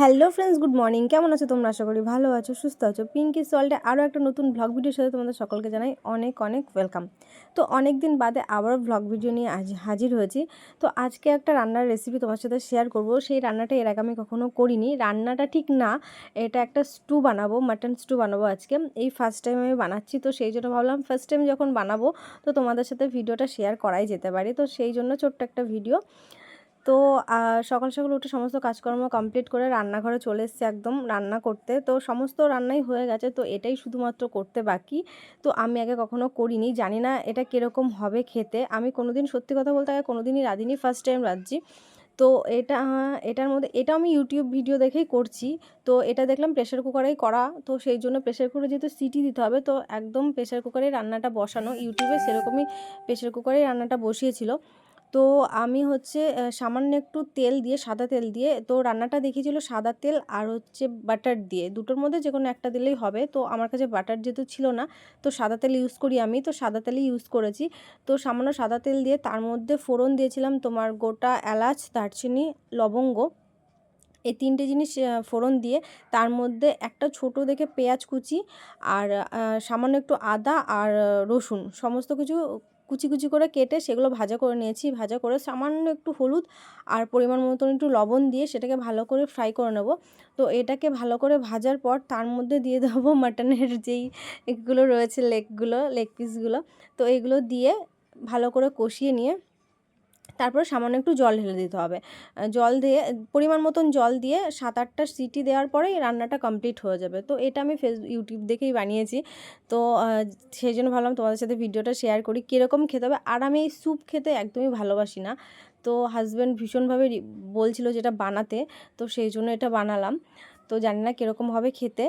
Hello friends, good morning. কেমন আছো তোমরা? আশা করি ভালো আছো, সুস্থ আছো। পিঙ্কি সল্টে আরও একটা নতুন ভ্লগ ভিডিওর সাথে তোমাদের সকলকে জানাই অনেক অনেক ওয়েলকাম তো অনেক দিন বাদে আবারও ভ্লগ ভিডিও নিয়ে আজ হাজির হয়েছি। তো আজকে একটা রান্নার রেসিপি তোমার সাথে শেয়ার করব। সেই রান্নাটা এর আগে আমি কখনো করিনি। রান্নাটা ঠিক না। এটা একটা স্টু বানাবো মাটন স্টু বানাবো আজকে। এই ফার্স্ট টাইম আমি বানাচ্ছি, তো সেই জন্য ভাবলাম ফার্স্ট টাইম যখন বানাবো, তো তোমাদের সাথে ভিডিওটা শেয়ার করাই যেতে পারে। তো সেই জন্য ছোট্ট একটা ভিডিও তো সকাল সকাল উঠে সমস্ত কাজকর্ম কমপ্লিট করে রান্নাঘরে চলে এসছে একদম রান্না করতে। তো, সমস্ত রান্নাই হয়ে গেছে, তো এটাই শুধুমাত্র করতে বাকি। তো, আমি আগে কখনো করিনি, জানি না এটা কীরকম হবে খেতে। আমি কোনো দিন সত্যি কথা বলতে আগে কোনো দিনই রাঁধিনি ফার্স্ট টাইম রাঁধছি। তো, এটা, এটার মধ্যে, এটা আমি ইউটিউব ভিডিও দেখেই করছি। তো, এটা দেখলাম প্রেশার কুকারেই করা। তো, সেই জন্য প্রেশার কুকারে যেহেতু সিটি দিতে হবে, তো একদম প্রেশার কুকারে রান্নাটা বসানো। ইউটিউবে সেরকমই প্রেশার কুকারেই রান্নাটা বসিয়েছিল। তো আমি হচ্ছে সামান্য একটু তেল দিয়ে, সাদা তেল দিয়ে, তো রান্নাটা দেখিয়েছিল সাদা তেল আর হচ্ছে বাটার দিয়ে। দুটোর মধ্যে যে কোনো একটা দিলেই হবে। তো আমার কাছে বাটার যেহেতু ছিল না, তো সাদা তেল ইউজ করি আমি। তো সাদা তেলই ইউজ করেছি। তো সামান্য সাদা তেল দিয়ে তার মধ্যে ফোড়ন দিয়েছিলাম তোমার গোটা এলাচ, দারচিনি, লবঙ্গ। এই তিনটে জিনিস ফোড়ন দিয়ে তার মধ্যে একটা ছোট দেখে পেঁয়াজ কুচি আর সামান্য একটু আদা আর রসুন। সমস্ত কিছু কুচি কুচি করে কেটে সেগুলো ভাজা করে নিয়েছি। ভাজা করে সামান্য একটু হলুদ আর পরিমাণ মতন একটু লবণ দিয়ে সেটাকে ভালো করে ফ্রাই করে নেব। তো এটাকে ভালো করে ভাজার পর তার মধ্যে দিয়ে দেবো মাটনের যেই এগুলো রয়েছে লেগগুলো, লেগ পিসগুলো। তো এগুলো দিয়ে ভালো করে কষিয়ে নিয়ে তারপরে সামান্য একটু জল ঢেলে দিতে হবে। জল দিয়ে, পরিমাণ মতন জল দিয়ে সাত আটটা সিটি দেওয়ার পরেই রান্নাটা কমপ্লিট হয়ে যাবে। তো এটা আমি ফেস ইউটিউব দেখেই বানিয়েছি। তো সেই জন্য ভাবলাম তোমাদের সাথে ভিডিওটা শেয়ার করি, কীরকম খেতে হবে। আর আমি এই স্যুপ খেতে একদমই ভালোবাসি না। তো হাজব্যান্ড ভীষণভাবে বলছিল যেটা বানাতে, তো সেই জন্য এটা বানালাম। তো জানি না কীরকম হবে খেতে।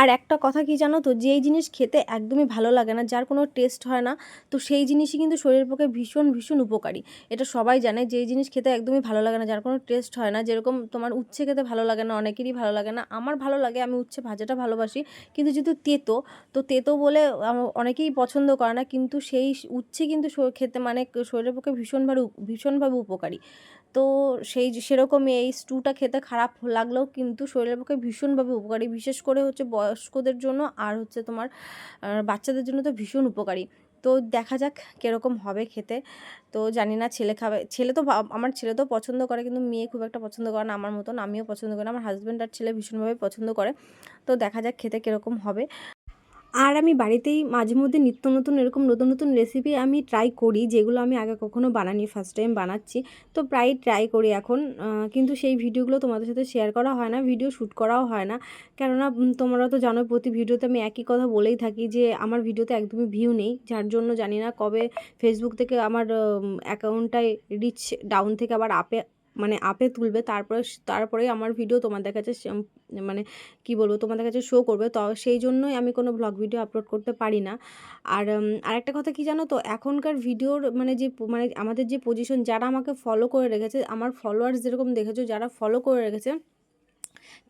আর একটা কথা কি জানো তো? যেই জিনিস খেতে একদমই ভালো লাগে না, যার কোনো টেস্ট হয় না, তো সেই জিনিসই কিন্তু শরীরের পক্ষে ভীষণ ভীষণ উপকারী। এটা সবাই জানে, যেই জিনিস খেতে একদমই ভালো লাগে না, যার কোনো টেস্ট হয় না, যেরকম তোমার উচ্ছে খেতে ভালো লাগে না, অনেকেরই ভালো লাগে না, আমার ভালো লাগে, আমি উচ্ছে ভাজাটা ভালোবাসি, কিন্তু যেহেতু তেতো, তো তেতো বলে অনেকেই পছন্দ করে না, কিন্তু সেই উচ্ছে কিন্তু খেতে মানে শরীরের পক্ষে ভীষণভাবে ভীষণভাবে উপকারী। তো সেই সেরকমই এই স্টুটা খেতে খারাপ লাগলেও কিন্তু শরীরের পক্ষে ভীষণভাবে উপকারী, বিশেষ করে হচ্ছে বয়স্কদের জন্য আর হচ্ছে তোমার বাচ্চাদের জন্য তো ভীষণ উপকারী। তো দেখা যাক কীরকম হবে খেতে। তো জানি না, ছেলে খাবে, ছেলে তো আমার ছেলে তো পছন্দ করে কিন্তু মেয়ে খুব একটা পছন্দ করে না আমার মতন। আমিও পছন্দ করি না, আমার হাজব্যান্ড আর ছেলে ভীষণভাবে পছন্দ করে। তো দেখা যাক খেতে কীরকম হবে। আর আমি বাড়িতেই মাঝে মধ্যে নিত্য নতুন, এরকম নতুন নতুন রেসিপি আমি ট্রাই করি, যেগুলো আমি আগে কখনো বানানি ফার্স্ট টাইম বানাচ্ছি। তো প্রায় ট্রাই করি এখন কিন্তু সেই ভিডিওগুলো তোমাদের সাথে শেয়ার করা হয় না ভিডিও শ্যুট করাও হয় না। কেননা তোমরা তো জানো প্রতি ভিডিওতে আমি একই কথা বলেই থাকি যে, আমার ভিডিওতে একদমই ভিউ নেই। যার জন্য জানি না কবে ফেসবুক থেকে আমার অ্যাকাউন্টটায় রিচ ডাউন থেকে আবার আপে মানে আপে তুলবে। তারপরে তারপরে আমার ভিডিও তোমাদের কাছে মানে কি বলব, তোমাদের কাছে শো করবে। তো সেই জন্যই আমি কোনো ব্লগ ভিডিও আপলোড করতে পারি না। আর আরেকটা কথা কি জানো তো? এখনকার ভিডিওর মানে যে মানে আমাদের যে পজিশন যারা আমাকে ফলো করে রেখেছে, আমার ফলোয়ার্স যেরকম দেখেছ, যারা ফলো করে রেখেছে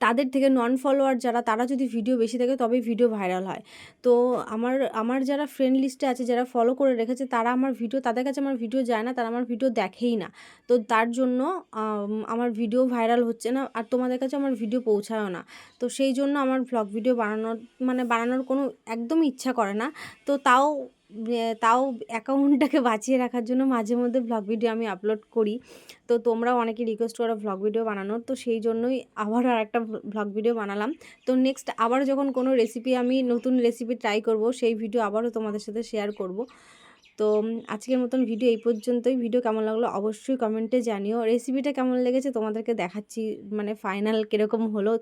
তাদের থেকে নন ফলোয়ার যারা, তারা যদি ভিডিও বেশি থাকে তবেই ভিডিও ভাইরাল হয়। তো আমার আমার যারা ফ্রেন্ড লিস্টে আছে, যারা ফলো করে রেখেছে, তারা আমার ভিডিও তাদের কাছে আমার ভিডিও যায় না, তারা আমার ভিডিও দেখেই না। তো তার জন্য আমার ভিডিও ভাইরাল হচ্ছে না, আর তোমাদের কাছে আমার ভিডিও পৌঁছায়ও না। তো সেই জন্য আমার ভ্লগ ভিডিও বানানোর মানে বানানোর কোনো একদমই ইচ্ছা করে না। তো তাও তাও অ্যাকাউন্টটাকে বাঁচিয়ে রাখার জন্য মাঝে মধ্যে ভ্লগ ভিডিও আমি আপলোড করি। তো তোমরা অনেকে রিকোয়েস্ট করো ভ্লগ ভিডিও বানানোর, তো সেই জন্যই আবার আর একটা ভ্লগ ভিডিও বানালাম। তো নেক্সট আবার যখন কোনো রেসিপি আমি নতুন রেসিপি ট্রাই করব, সেই ভিডিও আবারও তোমাদের সাথে শেয়ার করব। তো আজকের মতন ভিডিও এই পর্যন্তই। ভিডিও কেমন লাগল অবশ্যই কমেন্টে জানিও। রেসিপিটা কেমন লেগেছে তোমাদেরকে দেখাচ্ছি মানে ফাইনাল কীরকম হলো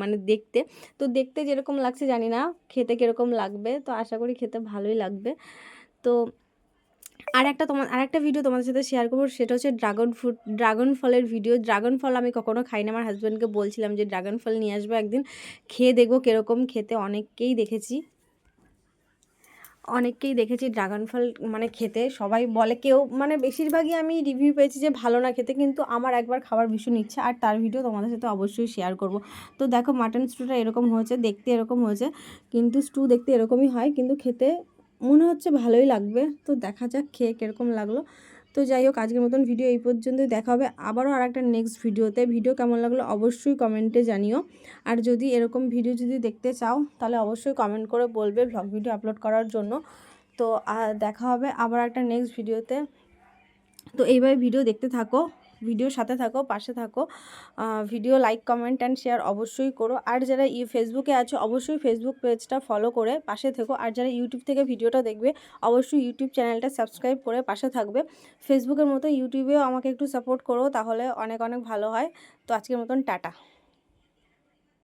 মানে দেখতে। তো দেখতে যেরকম লাগছে জানি না, খেতে কীরকম লাগবে, তো আশা করি খেতে ভালোই লাগবে। তো আর একটা তোমার আর একটা ভিডিও তোমাদের সাথে শেয়ার করব, সেটা হচ্ছে ড্রাগন ফ্রুট ড্রাগন ফলের ভিডিও ড্রাগন ফল আমি কখনো খাই না আমার হাজব্যান্ডকে বলছিলাম যে ড্রাগন ফল নিয়ে আসব একদিন। খেয়ে দেখব কীরকম, খেতে অনেককেই দেখেছি। অনেককেই দেখেছি ড্রাগন ফল মানে খেতে। সবাই বলে কেউ মানে বেশিরভাগই আমি রিভিউ পেয়েছি যে ভালো না খেতে, কিন্তু আমার একবার খাবার ভীষণ ইচ্ছে, আর তার ভিডিও তোমাদের সাথে অবশ্যই শেয়ার করব। তো দেখো মাটন স্টুটা এরকম হয়েছে, দেখতে এরকম হয়েছে, কিন্তু স্টু দেখতে এরকমই হয়, কিন্তু খেতে মনে হচ্ছে ভালোই লাগবে। তো দেখা যাক খেয়ে কীরকম লাগল। তো যাই হোক, আজকের মতন ভিডিও এই পর্যন্তই। দেখা হবে আবারও আর একটা নেক্সট ভিডিওতে ভিডিও কেমন লাগল অবশ্যই কমেন্টে জানিও। আর যদি এরকম ভিডিও যদি দেখতে চাও, তাহলে অবশ্যই কমেন্ট করে বলবে ব্লগ ভিডিও আপলোড করার জন্য। তো দেখা হবে আবার একটা নেক্সট ভিডিওতে তো। এইভাবে ভিডিও দেখতে থাকো। ভিডিওর সাথে থাকো, পাশে থাকো। Video like comment and share অবশ্যই করো। আর যারা ই ফেসবুকে আছো, অবশ্যই ফেসবুক পেজটা ফলো করে পাশে থেকো। আর যারা ইউটিউব থেকে ভিডিওটা দেখবে, অবশ্যই ইউটিউব চ্যানেলটা সাবস্ক্রাইব করে পাশে থাকবে। ফেসবুকের মতো ইউটিউবেও আমাকে একটু সাপোর্ট করো, তাহলে অনেক অনেক ভালো হয়। তো আজকের মতন টাটা।